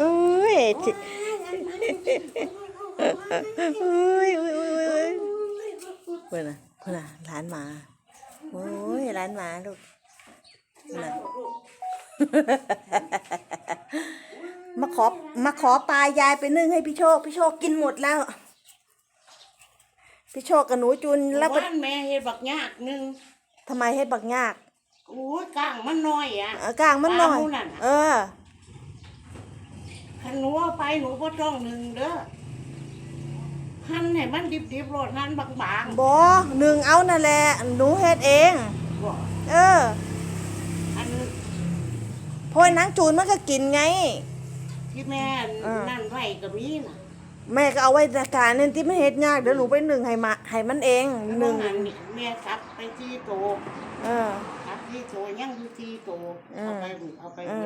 อุ้ยจิอุ้ยอุ้ยอุ้ยอุ้ยเพื่อนน่ะเพื่อนน่ะร้านหมาโอ้ยร้านหมาลูกนน่ะมาขอมาขอปลายายไปนึ่งให้พี่โชค พี่โชคกินหมดแล้ว พี่โชคกับหนูจุนแล้วบ้านแม่เฮ็ดบักยากนึงทำไมให้บักยากโอ้ยกลางมันน้อยอะกลางมันน่อย เออ ไปหนูบ่ต้องหนึ่งเด้อหั่นให้มันดิบๆโลดหั่นบางบอหนึ่งเอานั่นแหละหนูเฮ็ดเองๆบ่เอออันเพราะว่านางจูนมันก็กินไง ที่แม่เออ นั่นไว้ก็มีน่ะแม่ก็เอาไว้จัดการนั่นที่มันเฮ็ดยากเดี๋ยวหนูไปหนึ่งให้มาให้มันเองหนึ่งอันี่แม่ซับไปที่โตเออ ซับที่โตยังอยู่ที่โตอืมเอาไปเอาไป